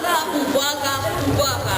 Увага, увага, увага!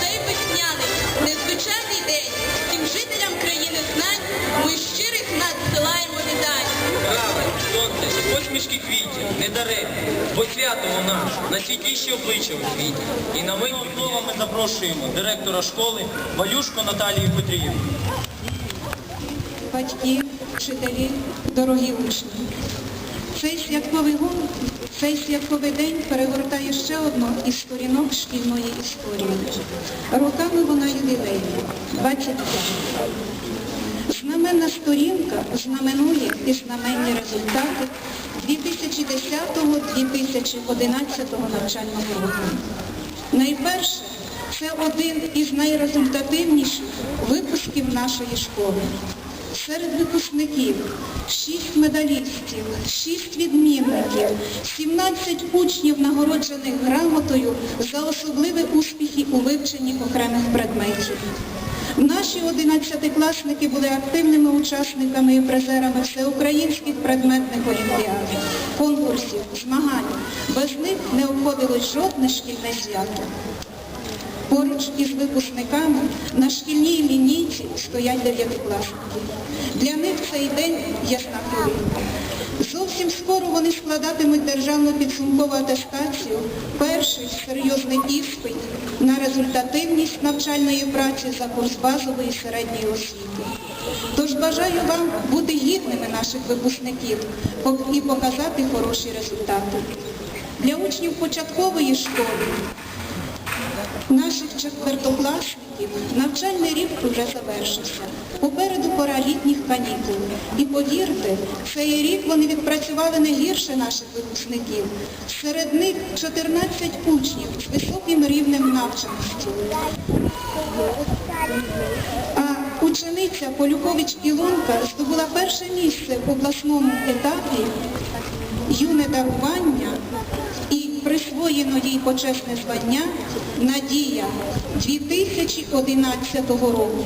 Цей весняний, незвичайний день всім жителям країни знань ми щирих надсилаємо вітань. Трави, сонце посмішки квітів не даремні, бо свято у нас найсвітліші обличчя у світі. І на мить слова ми запрошуємо директора школи Валюшко Наталію Петрівну. батьки, вчителі, дорогі учні. Цей святковий год, цей святковий день перегортає ще одну із сторінок шкільної історії. Роками вона ювілейна, 25. Знаменна сторінка знаменує і знаменні результати 2010-2011 навчального року. Найперше, це один із найрезультативніших випусків нашої школи. Серед випускників 6 медалістів, 6 відмінників, 17 учнів нагороджених грамотою за особливі успіхи у вивченні окремих предметів. Наші одинадцятикласники були активними учасниками і призерами всеукраїнських предметних олімпіад, конкурсів, змагань. Без них не обходилось жодне шкільне свято. Поруч із випускниками на шкільній лінійці стоять дев'ятикласники. Для них цей день ясна хвилинка. Зовсім скоро вони складатимуть державну підсумкову атестацію, перший серйозний іспит на результативність навчальної праці за курс базової середньої освіти. Тож бажаю вам бути гідними наших випускників і показати хороші результати. Для учнів початкової школи наших четвертокласників навчальний рік вже завершився. Попереду пора літніх канікул. І повірте, цей рік вони відпрацювали не гірше наших випускників. Серед них 14 учнів з високим рівнем навченості. А учениця Полюкович Ілонка здобула перше місце в обласному етапі юне дарування присвоєно їй почесне звання Надія 2011 року.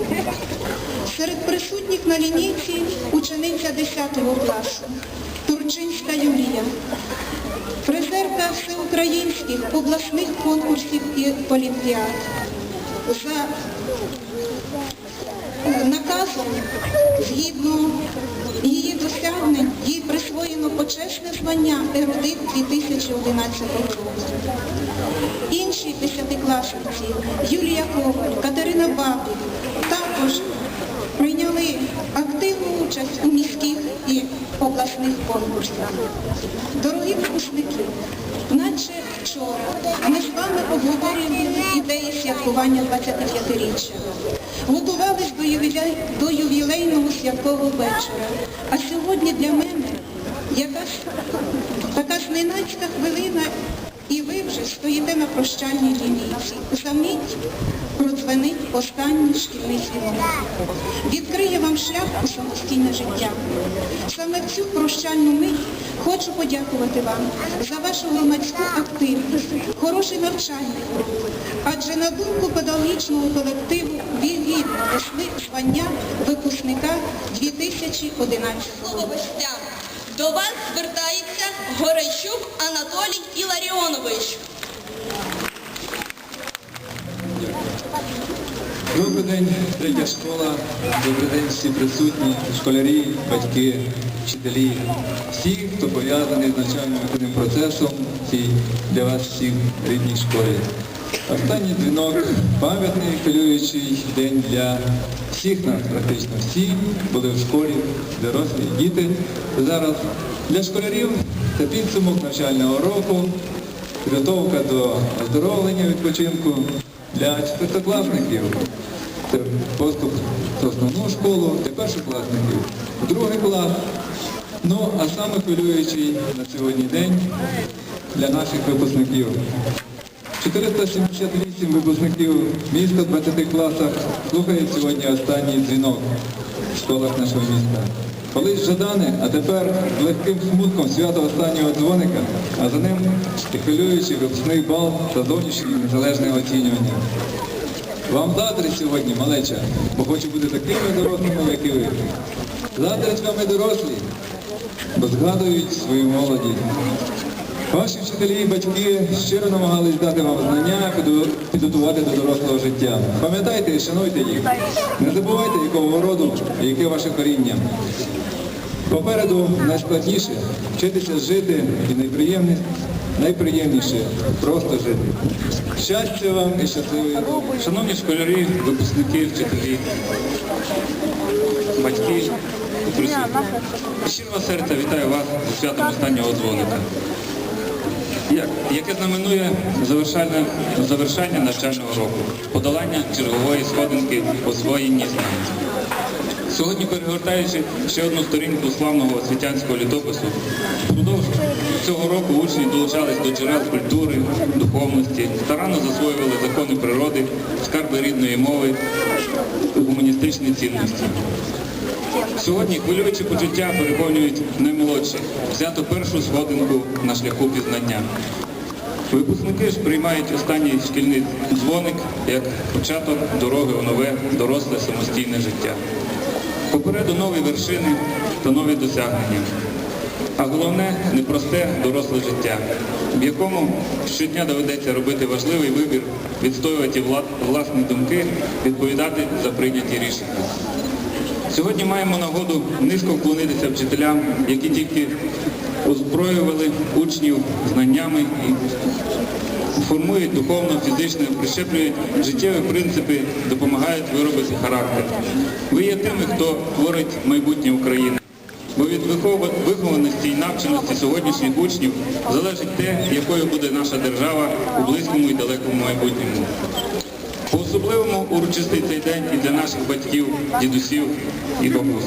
Серед присутніх на лінійці учениця 10 класу Турчинська Юлія, призерка всеукраїнських обласних конкурсів і олімпіад. За наказом згідно її досягнень присвоєно почесне звання ерудит 2011 року. Інші десятикласниці Юлія Коваль, Катерина Бабик також прийняли активну участь у міських і обласних конкурсах. Дорогі випускники, наче вчора ми з вами обговорюємо ідеї святкування 25-річчя. Готувались до ювілейного святкового вечора. А сьогодні для мене якась така зненацька хвилина, і ви вже стоїте на прощальній лінійці. За мить продзвенить останній шкільний дзвінок. Відкриє вам шлях у самостійне життя. Саме в цю прощальну мить хочу подякувати вам за вашу громадську активність, хороший навчальний групи. Адже на думку педагогічного колективу ви гідно звання випускника 2011 Слово року. До вас звертається Горещук Анатолій Іларіонович. Добрий день, третя школа, добрий день всі присутні, школярі, батьки, вчителі, всі, хто пов'язаний з навчально-виховним процесом цій для вас всіх рідній школі. Останній дзвінок, пам'ятний хвилюючий день для всіх нас, практично всі були в школі, дорослі, діти. Зараз для школярів це підсумок навчального року, підготовка до оздоровлення відпочинку для четвертокласників. Це поступ в основну школу, для першокласників, другий клас. Ну, а саме хвилюючий на сьогодні день для наших випускників. 478 випускників міста в 20 класах слухають сьогодні останній дзвінок в школах нашого міста. Колись Жадани, а тепер з легким смутком свято останнього дзвоника, а за ним і хвилюючий випускний бал та зовнішнє незалежне оцінювання. Вам заздрить сьогодні, малеча, бо хочу бути такими дорослими, як і ви. Заздрять вам і дорослі, бо згадують свою молодість. Ваші вчителі і батьки щиро намагались дати вам знання, підготувати до дорослого життя. Пам'ятайте і шануйте їх. Не забувайте, якого роду і яке ваше коріння. Попереду найскладніше вчитися жити і найприємніше, найприємніше просто жити. Щастя вам і щасливої долі. Шановні школярі, випускники, вчителі, батьки і присутні. Від Щирого серця вітаю вас зі святом останнього дзвоника. Як, яке знаменує завершальне, завершання навчального року, подолання чергової сходинки освоєнні знань. Сьогодні, перегортаючи ще одну сторінку славного освітянського літопису, впродовж цього року учні долучались до джерел культури, духовності, старанно засвоювали закони природи, скарби рідної мови, гуманістичні цінності. Сьогодні хвилюючі почуття переповнюють наймолодші, взято першу сходинку на шляху пізнання. Випускники ж приймають останній шкільний дзвоник як початок дороги у нове доросле самостійне життя. Попереду нові вершини та нові досягнення. А головне непросте доросле життя, в якому щодня доведеться робити важливий вибір, відстоювати власні думки, відповідати за прийняті рішення. Сьогодні маємо нагоду низько вклонитися вчителям, які тільки озброювали учнів знаннями і формують духовно, фізично, прищеплюють життєві принципи, допомагають виробити характер. Ви є тими, хто творить майбутнє України. Бо від вихованості і навченості сьогоднішніх учнів залежить те, якою буде наша держава у близькому і далекому майбутньому. Урочистий цей день і для наших батьків, дідусів і бабусь.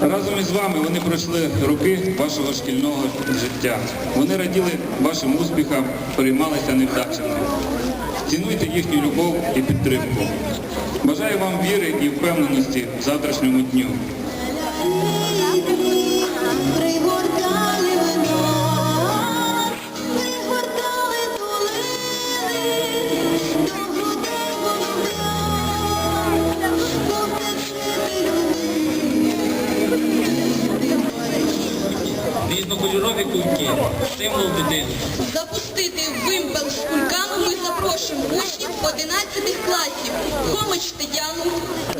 Разом із вами вони пройшли роки вашого шкільного життя. Вони раділи вашим успіхам, переймалися невдачами. Цінуйте їхню любов і підтримку. Бажаю вам віри і впевненості в завтрашньому дню. Учнів 11 класів. Хомич Тетяну,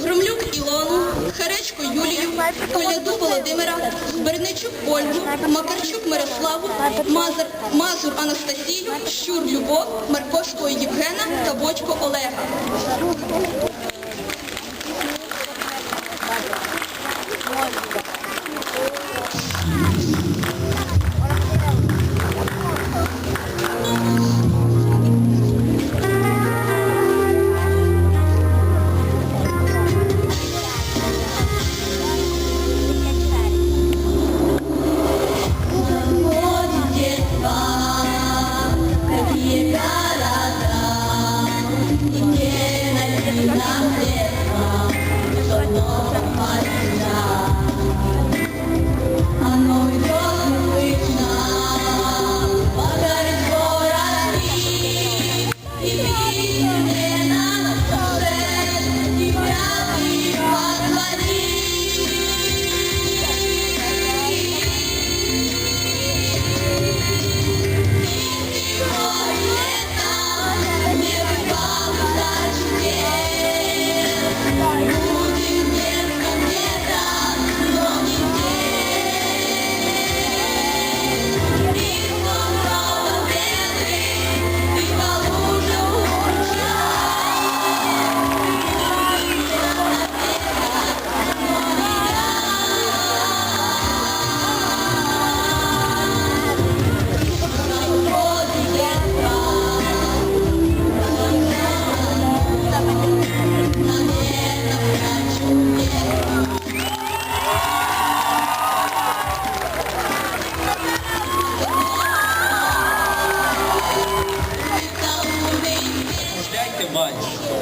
Громлюк Ілону, Харечко Юлію, Коляду Володимира, Берничук Ольгу, Макарчук Мирославу, Мазур, Мазур Анастасію, Щур Любов, Марковського Євгена та Бочко Олега. Yeah.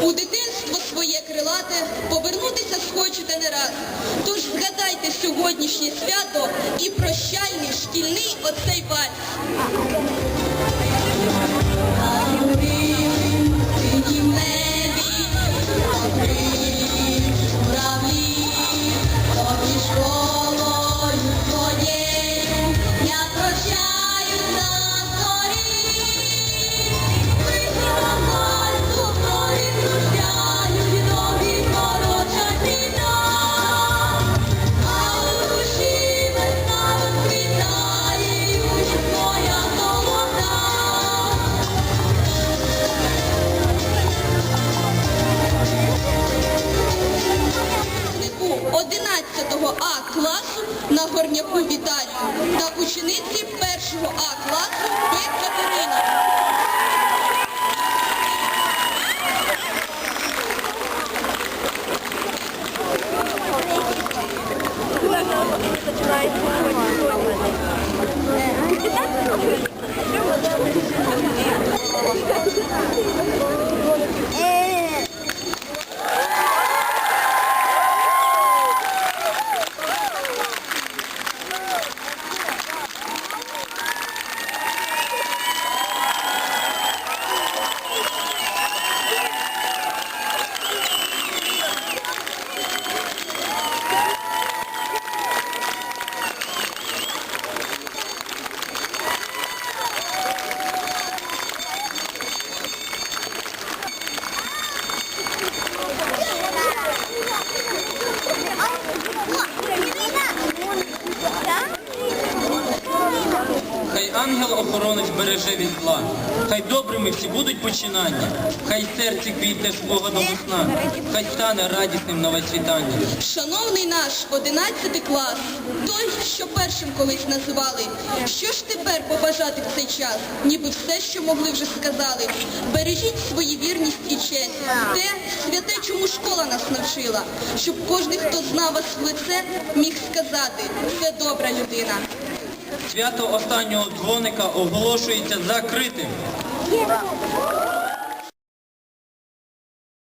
У дитинство своє крилате повернутися схочете не раз. Тож згадайте сьогоднішнє свято і прощальний шкільний оцей вальс. Ангел-охоронець береже від зла, хай добрими всі будуть починання, хай серце квітне спогадом весна, хай стане радісним нове світання. Шановний наш 11 клас, той, що першим колись називали, що ж тепер побажати в цей час, ніби все, що могли вже сказали. Бережіть свою вірність і честь, те святе, чому школа нас навчила, щоб кожен, хто знав вас в лице, міг сказати, це добра людина. Свято останнього дзвоника оголошується закритим.